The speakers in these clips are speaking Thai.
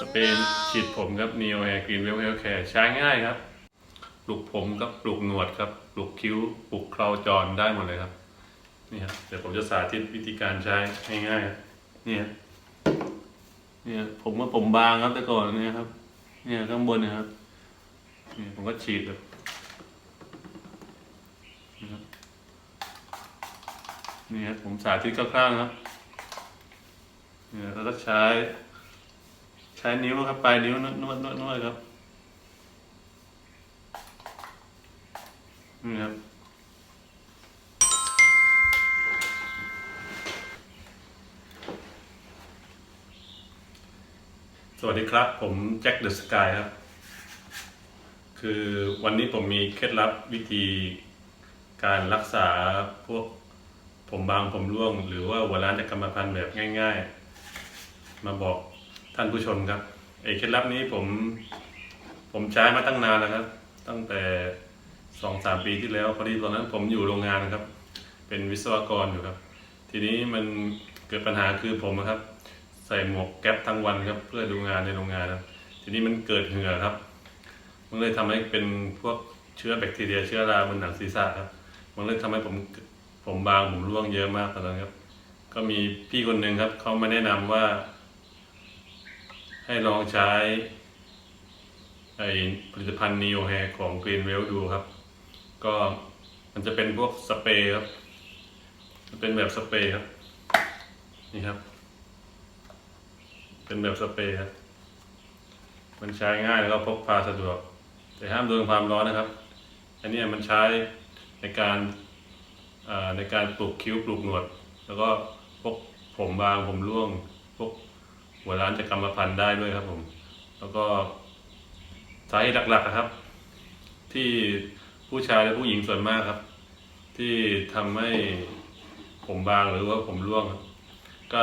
สเปนฉีดผมครับ Neo Hair Green Well Hair Care ใช้ง่ายครับปลูกผมกับปลูกหนวดครับปลูกคิ้วปลูกเคราจรได้หมดเลยครับนี่ครับเดี๋ยวผมจะสาธิตวิธีการใช้ง่ายๆครับเนี่ยเนี่ยผมว่าผมบางครับแต่ก่อนเนี่ยครับ เนี่ยข้างบนนะครับเนี่ยผมก็ฉีดแบบนะครับนี่ครับผมสาธิตคร่าวๆนะครับเนี่ยแล้วก็ใช้ ใช้นิ้วครับปลายนิ้วนวดนวดนวดนวดครับนี่ครับสวัสดีครับ ผมแจ็คเดอะสกายครับ คือวันนี้ผมมีเคล็ดลับวิธีการรักษาพวกผมบางผมร่วง หรือว่าหัวล้านจากกรรมพันธุ์แบบง่าย ๆ มาบอก ท่านผู้ชมครับไอ้เคล็ดลับนี้ผมผมใช้มาตั้งนานแล้วครับ ตั้งแต่สองสามปีที่แล้วพอดีตอนนั้นผมอยู่โรงงานนะครับ เป็นวิศวกรอยู่ครับ ทีนี้มันเกิดปัญหาคือผมครับ ใส่หมวกแก๊ปทั้งวันครับ เพื่อดูงานในโรงงานครับ ทีนี้มันเกิดเหงื่อครับ มันเลยทำให้เป็นพวกเชื้อแบคทีเรียเชื้อราบนหนังศีรษะครับ มันเลยทำให้ผมผมบางผมร่วงเยอะมากตอนนั้นครับ ก็มีพี่คนหนึ่งครับเขามาแนะนำว่า ให้ลองใช้ไอผลิตภัณฑ์ Neo Hair ของ Green w e l l ดูครับ ก็มันจะเป็นพวกสเปรย์ครับมันเป็นแบบสเปรย์ครับ นี่ครับ เป็นแบบสเปรย์ครับ มันใช้ง่ายแล้วก็พกพาสะดวก แต่ห้ามโดนความร้อนนะครับ อันนี้มันใช้ในการในการปลูกคิ้วปลูกหนวด แล้วก็พวกผมบางผมร่วงพวก หัวล้านจากกรรมพันธุ์ได้ด้วยครับผม แล้วก็สาเหตุหลักๆนะครับ ที่ผู้ชายและผู้หญิงส่วนมากครับ ที่ทำให้ผมบางหรือว่าผมร่วงครับ ก็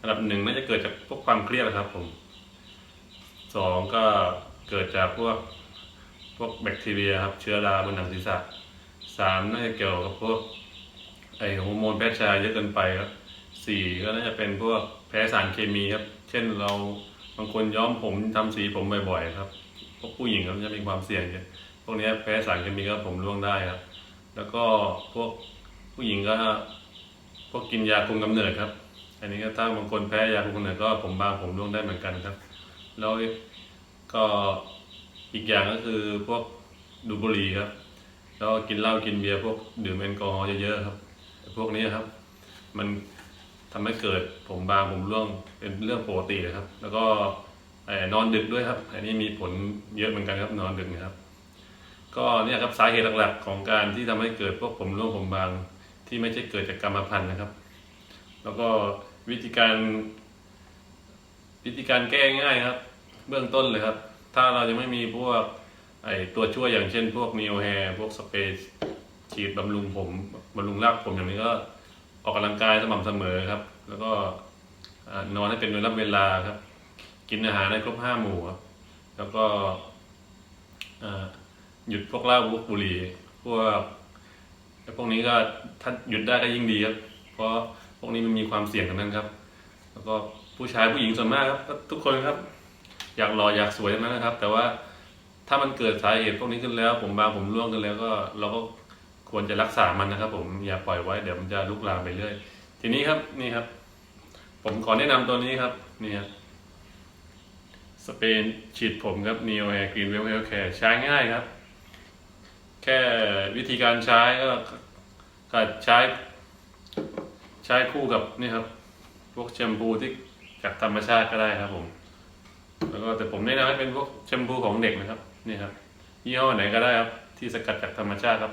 อันดับหนึ่งน่าจะเกิดจากพวกความเครียดนะครับ ผมสองก็เกิดจากพวกพวกแบคทีเรียครับ เชื้อราบนหนังศีรษะสามน่าจะเกี่ยวกับพวกไอฮอร์โมนแพ้ชายเยอะเกินไปครับสี่ก็น่าจะเป็นพวก แพ้สารเคมีครับ เช่นเราบางคนย้อมผมทำสีผมบ่อยๆครับพวกผู้หญิงครับจะมีความเสี่ยงเยอะพวกนี้แพ้สารเคมีก็ผมร่วงได้ครับ แล้วก็พวกผู้หญิงก็พวกกินยาคุมกำเนิดครับ อันนี้ก็ถ้าบางคนแพ้ยาคุมกำเนิดก็ผมบางผมร่วงได้เหมือนกันครับ แล้วก็อีกอย่างก็คือพวกดูบุหรี่ครับ แล้วกินเหล้ากินเบียร์พวกดื่มแอลกอฮอล์เยอะๆครับ พวกนี้ครับ มัน ทำให้เกิดผมบางผมร่วงเป็นเรื่องปกติเลยครับ แล้วก็นอนดึกด้วยครับ อันนี้มีผลเยอะเหมือนกันครับนอนดึกนะครับ ก็เนี่ยครับสาเหตุหลักๆของการที่ทำให้เกิดพวกผมร่วงผมบางที่ไม่ใช่เกิดจากกรรมพันธุ์นะครับ แล้วก็วิธีการ วิธีการแก้ง่ายครับ เบื้องต้นเลยครับ ถ้าเรายังไม่มีพวกไอตัวช่วยอย่างเช่น พวก Neo Hair พวกสเปรย์ฉีดบำรุงผมบำรุงรากผมอย่างนี้ก็ ออกกำลังกายสม่ำเสมอครับ แล้วก็นอนให้เป็นเวลาเวลาครับ กินอาหารให้ครบห้าหมู่ครับแล้วก็หยุดพวกเหล้าพวกบุหรี่พวกพวกนี้ก็ถ้าหยุดได้ก็ยิ่งดีครับ เพราะพวกนี้มันมีความเสี่ยงทั้งนั้นครับ แล้วก็ผู้ชายผู้หญิงส่วนมากครับทุกคนครับ อยากหล่ออยากสวยทั้งนั้นนะครับ แต่ว่าถ้ามันเกิดสาเหตุพวกนี้ขึ้นแล้ว ผมบางผมร่วงขึ้นแล้วก็เราก็ ควรจะรักษามันนะครับ ผมอย่าปล่อยไว้เดี๋ยวมันจะลุกลามไปเรื่อย ทีนี้ครับนี่ครับ ผมขอแนะนำตัวนี้ครับนี่ครับสเปนฉีดผมครับ Neo Hair Green Well Hair Care ใช้ง่ายครับ แค่วิธีการใช้ก็ก็ใช้ใช้คู่กับนี่ครับ พวกแชมพูที่จากธรรมชาติก็ได้ครับผม แล้วก็แต่ผมแนะนำให้เป็นพวกแชมพูของเด็กนะครับนี่ครับยี่ห้อไหนก็ได้ครับที่สกัดจากธรรมชาติครับ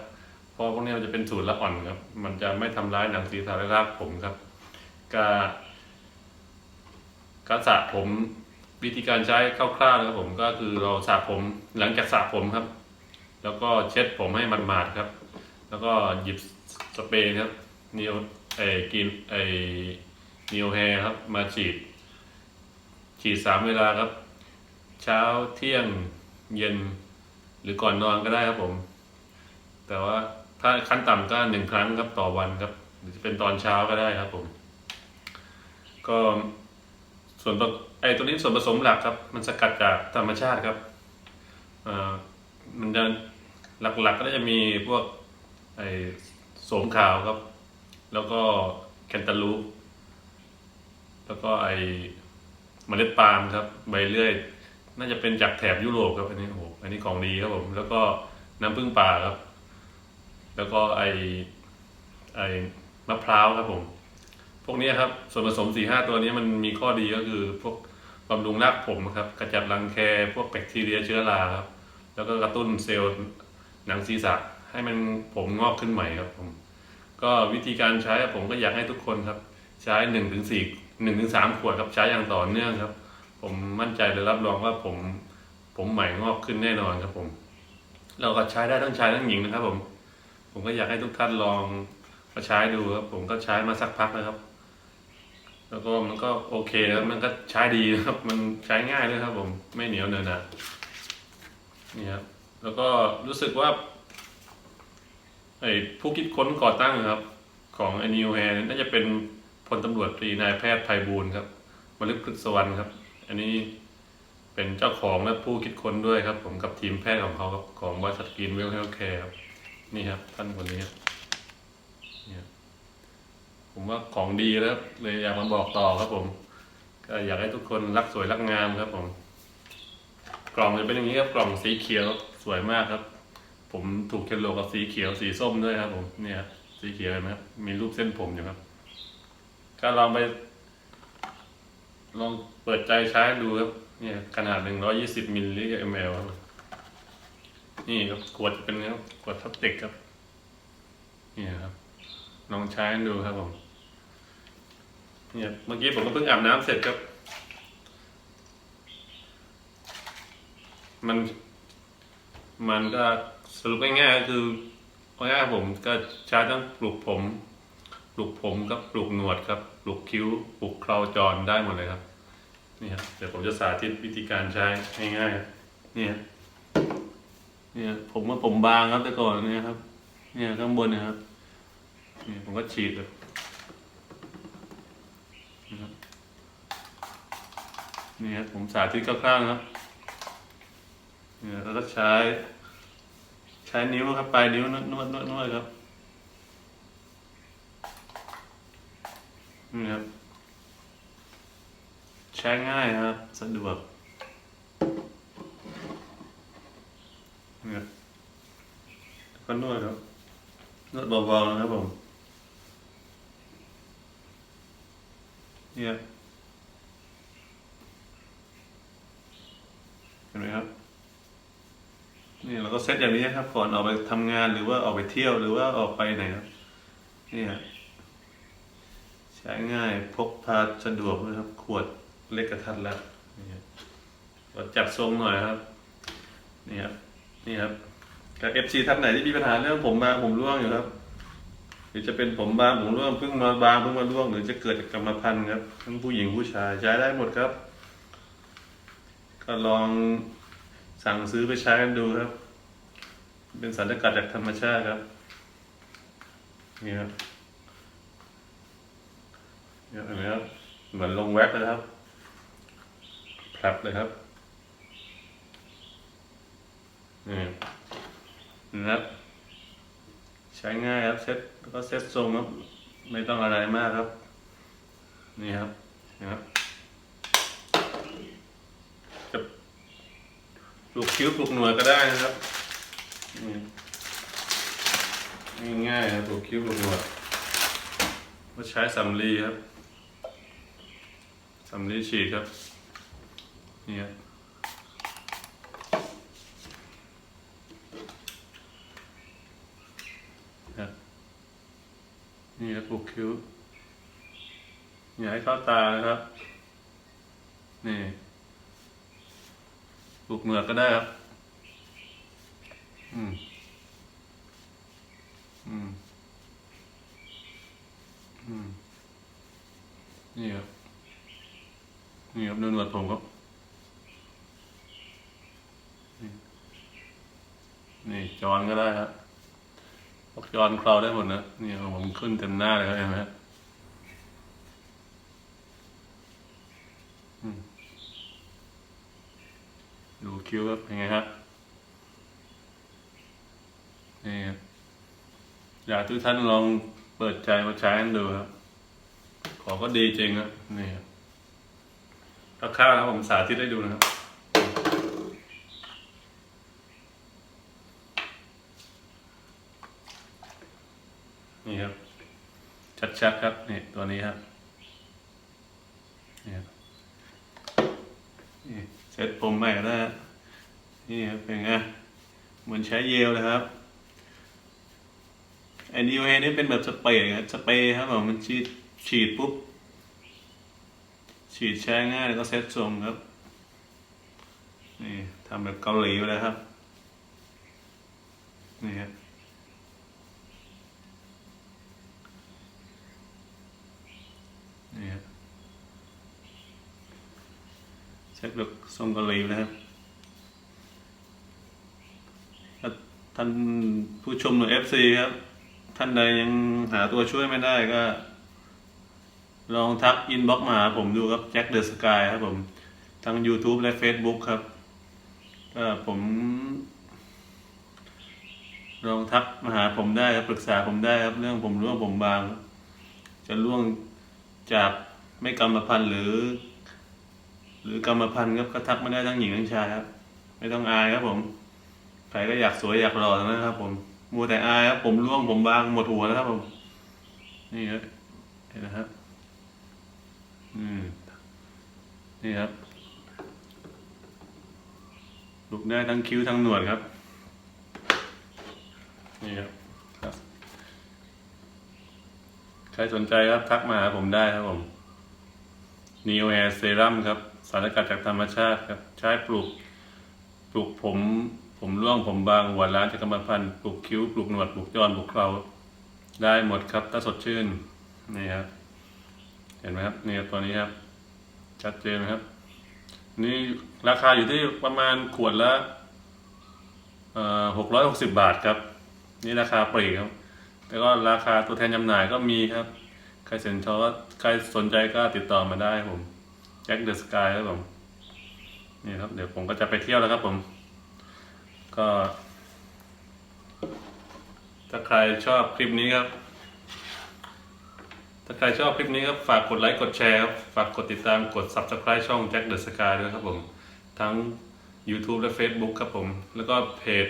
เพราะพวกนี้มันจะเป็นสูตรละอ่อนครับ มันจะไม่ทำร้ายหนังศีรษะและรากผมครับการการสระผมวิธีการใช้คร่าวๆนะครับผมก็คือเราสระผมหลังจากสระผมครับ แล้วก็เช็ดผมให้มันมาดๆครับ แล้วก็หยิบสเปรย์ครับนิวไอกินไอนิวแฮร์ครับมาฉีด ฉีดสามเวลาครับ เช้าเที่ยงเย็นหรือก่อนนอนก็ได้ครับผม แต่ว่า ถ้าขั้นต่ำก็หนึ่งครั้งครับต่อวันครับหรือจะเป็นตอนเช้าก็ได้ครับผม ก็ส่วนประไอตัวนี้ส่วนผสมหลักครับ มันสกัดจากธรรมชาติครับอ่อมันจะหลักๆก็จะมีพวกไอโสมขาวครับ แล้วก็แคนตาลูป แล้วก็ไอเมล็ดปาล์มครับใบเลื่อย น่าจะเป็นจากแถบยุโรปครับอันนี้โอ้โหอันนี้ของดีครับผม แล้วก็น้ำผึ้งป่าครับ แล้วก็ไอไอมะพร้าวครับผม พวกนี้ครับส่วนผสมสี่ห้าตัวนี้มันมีข้อดีก็คือพวกบำรุงรากผมครับกระจัดรังแคพวกแบคทีเรียเชื้อราครับแล้วก็กระตุ้นเซลล์หนังศีรษะให้มันผมงอกขึ้นใหม่ครับผม ก็วิธีการใช้ผมก็อยากให้ทุกคนครับ ใช้หนึ่งถึงสี่หนึ่งถึงสามขวดครับใช้อย่างต่อเนื่องครับ ผมมั่นใจเลยรับรองว่าผมผมใหม่งอกขึ้นแน่นอนครับผม เราก็ใช้ได้ทั้งชายทั้งหญิงนะครับผม ผมก็อยากให้ทุกท่านลองมาใช้ดูครับผมก็ใช้มาสักพักนะครับ แล้วก็มันก็โอเคนะครับมันก็ใช้ดีนะครับ มันใช้ง่ายด้วยครับ ผมไม่เหนียวเนินหนะนี่ครับแล้วก็รู้สึกว่าไอ้ผู้คิดค้นก่อตั้งครับ ของไอนิวแฮน่าจะเป็นพลตำรวจตรีนายแพทย์ไพบูลย์ครับมฤคฤตสวรรณครับ อันนี้เป็นเจ้าของและผู้คิดค้นด้วยครับ ผมกับทีมแพทย์ของเขาครับของบริษัทกินเวลเฮลแคร์ครับ นี่ครับ ท่านคนนี้ครับเนี่ยผมว่าของดีแล้วเลยอยากมาบอกต่อครับผม ก็อยากให้ทุกคนรักสวยรักงามครับผม กล่องจะเป็นอย่างนี้ครับ กล่องสีเขียวสวยมากครับ ผมถูกเคนโลกับสีเขียวสีส้มด้วยครับ ผมเนี่ยครับสีเขียวเห็นไหมครับมีรูปเส้นผมอยู่ครับก็ลองไป ลองเปิดใจใช้ดูครับเนี่ยขนาดหนึ่งร้อยี่สิบมิลลิกรัมครับ นี่ครับขวดจะเป็นครับขวดพลาสติกครับ นี่ครับลองใช้ดูครับผมเนี่ยเมื่อกี้ผมก็เพิ่งอาบน้ำเสร็จครับ มัน มันก็สรุปง่ายๆก็คือเอาง่ายๆผมก็ใช้ทั้งปลูกผม ปลูกผมกับปลูกหนวดครับ ปลูกคิ้ว ปลูกเคราจรได้หมดเลยครับ นี่ครับ เดี๋ยวผมจะสาธิตวิธีการใช้ง่ายๆครับ เนี่ย ผมว่าผมบางครับแต่ก่อนเนี่ยครับ เนี่ยข้างบนนะครับเนี่ยผมก็ฉีดเลยนะครับนี่ครับผมสาธิตคร่าวๆนะครับเนี่ยแล้วก็ใช้ ใช้นิ้วครับปลายนิ้วนวดนวดนวดนวดครับนี่ครับ ใช้ง่ายครับ สะดวก นี่ก็นวดครับนวดเบาๆนะครับผมเนี่ยเห็นไหมครับนี่เราก็เซตอย่างนี้ครับก่อนออกไปทำงานหรือว่าออกไปเที่ยวหรือว่าออกไปไหนครับนี่ครับใช้ง่ายพกพาสะดวกนะครับ ขวดเล็กกระทัดแล้วนี่ครับก็จัดทรงหน่อยครับนี่ครับ นี่ครับกับเอฟซีท่านไหนที่มีปัญหาเรื่องผมบางผมร่วงอยู่ครับ หรือจะเป็นผมบางผมร่วงเพิ่งมาบางเพิ่งมาร่วง หรือจะเกิดจากกรรมพันธุ์ครับทั้งผู้หญิงผู้ชายใช้ได้หมดครับ ก็ลองสั่งซื้อไปใช้กันดูครับ เป็นสารสกัดจากธรรมชาติครับนี่ครับเนี่ยเห็นไหมครับเหมือนลงแว็กเลยครับแผลบเลยครับ นี่นะครับ ใช้ง่ายครับเซ็ตแล้วก็เซ็ตทรงครับ ไม่ต้องอะไรมากครับ นี่ครับนะครับจะปลูกคิ้วปลูกหนวดก็ได้นะครับนี่ง่ายๆครับปลูกคิ้วปลูกหนวดก็ใช้สำลีครับสำลีฉีดครับนี่ครับ นี่ครับปลูกคิ้วอย่าให้เข้าตานะครับ นี่ปลูกเหนือกก็ได้ครับ อืม อืม อืม นี่ครับ นี่ครับดูหนวดผมครับนี่นี่จอนก็ได้ครับ พวกจอนคราวได้หมดนะนี่ผมขึ้นเต็มหน้าเลยเห็นไหมดูคิ้วครับเป็นไงฮะนี่ครับอยากทุกท่านลองเปิดใจมาใช้กันดูครับ ของก็ดีจริงครับนี่ครับราคาครับผมสาธิตให้ดูนะครับ นี่ครับ ชัดๆครับนี่ตัวนี้ครับนี่ครับนี่เซ็ตผมใหม่แล้วฮะนี่ครับเป็นไงเหมือนใช้เยลเลยครับไอ้นิวเฮนี่เป็นแบบสเปรย์ครับสเปรย์ครับผมมันฉีดฉีดปุ๊บฉีดใช้ง่ายแล้วก็เซ็ตทรงครับนี่ทำแบบเกาหลีไปเลยครับนี่ครับ นี่ครับเซ็ตแบบทรงเกาหลีนะครับท่านผู้ชมหน่วย FC ครับ ท่านใดยังหาตัวช่วยไม่ได้ก็ ลองทักอินบ็อกมาหาผมดูครับแจ็คเดอะสกายครับผมทั้ง YouTube และ Facebook ครับก็ผม ลองทักมาหาผมได้ครับปรึกษาผมได้ครับ เรื่องผมร่วงผมบาง จะร่วง จากไม่กรรมพันธุ์หรือ หรือกรรมพันธุ์ครับก็ทักไม่ได้ทั้งหญิงทั้งชายครับ ไม่ต้องอายครับผมใครก็อยากสวยอยากหล่อทั้งนั้นครับ ผมมัวแต่อายครับผมร่วงผมบางหมดหัวแล้วครับผมนี่ครับเห็นนะครับอืมนี่ครับลุกได้ทั้งคิ้วทั้งหนวดครับนี่ครับครับ ใครสนใจครับทักมาหาผมได้ครับผม Neo Hair Serum ครับ สารกัดจากธรรมชาติครับ ใช้ปลูก ปลูกผม ผมร่วงผมบางหัวล้านจากกรรมพันธุ์ปลูกคิ้ว ปลูกหนวด ปลูกจอน ปลูกเคราได้หมดครับ ถ้าสดชื่น นี่ครับ เห็นไหมครับนี่ตัวนี้ครับ ชัดเจนไหมครับ นี่ราคาอยู่ที่ประมาณขวดละหกร้อยหกสิบบาทครับ นี่ราคาปลีกครับ แล้วก็ราคาตัวแทนจำหน่ายก็มีครับ ใครสนใจก็ใครสนใจก็ติดต่อมาได้ผมแจ็คเดอะสกายครับผม นี่ครับ เดี๋ยวผมก็จะไปเที่ยวแล้วครับผม ก็ ถ้าใครชอบคลิปนี้ครับ ถ้าใครชอบคลิปนี้ครับ ฝากกดไลค์กดแชร์ครับ ฝากกดติดตามกด Subscribe ช่อง Jack the Sky ด้วยครับผม ทั้ง YouTube และ Facebook ครับผม แล้วก็เพจ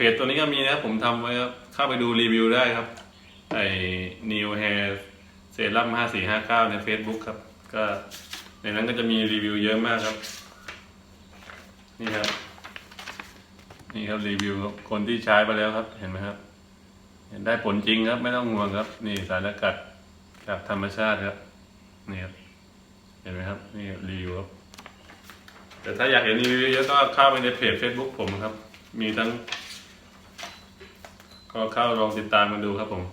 เพจตัวนี้ก็มีนะครับผมทำไว้ครับเข้าไปดูรีวิวได้ครับไอ้ New Hair Serum 5459 ใน Facebook ครับ ก็ในนั้นก็จะมีรีวิวเยอะมากครับ นี่ครับ นี่ครับรีวิวคนที่ใช้ไปแล้วครับเห็นไหมครับ เห็นได้ผลจริงครับไม่ต้องห่วงครับ นี่สารกัดจากธรรมชาติครับนี่ครับเห็นไหมครับ นี่รีวิวครับแต่ถ้าอยากเห็นรีวิวเยอะก็เข้าไปในเพจ Facebook ผมครับ มีทั้ง ก็เข้าลองติดตามกันดูครับผม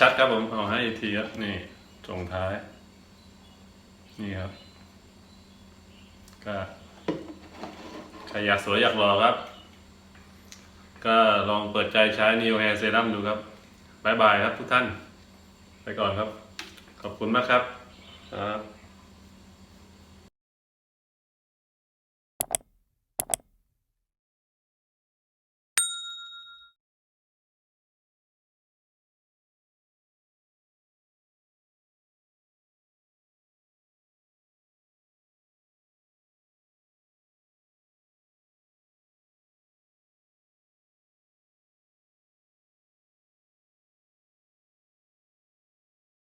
ชัดๆครับผมเอาให้อีกทีครับนี่ส่งท้าย นี่ครับก็ใครอยากสวยอยากหล่อครับ ก็ลองเปิดใจใช้ Neo Hair Serum ดูครับบายบายครับทุกท่าน ไปก่อนครับ ขอบคุณมากครับครับ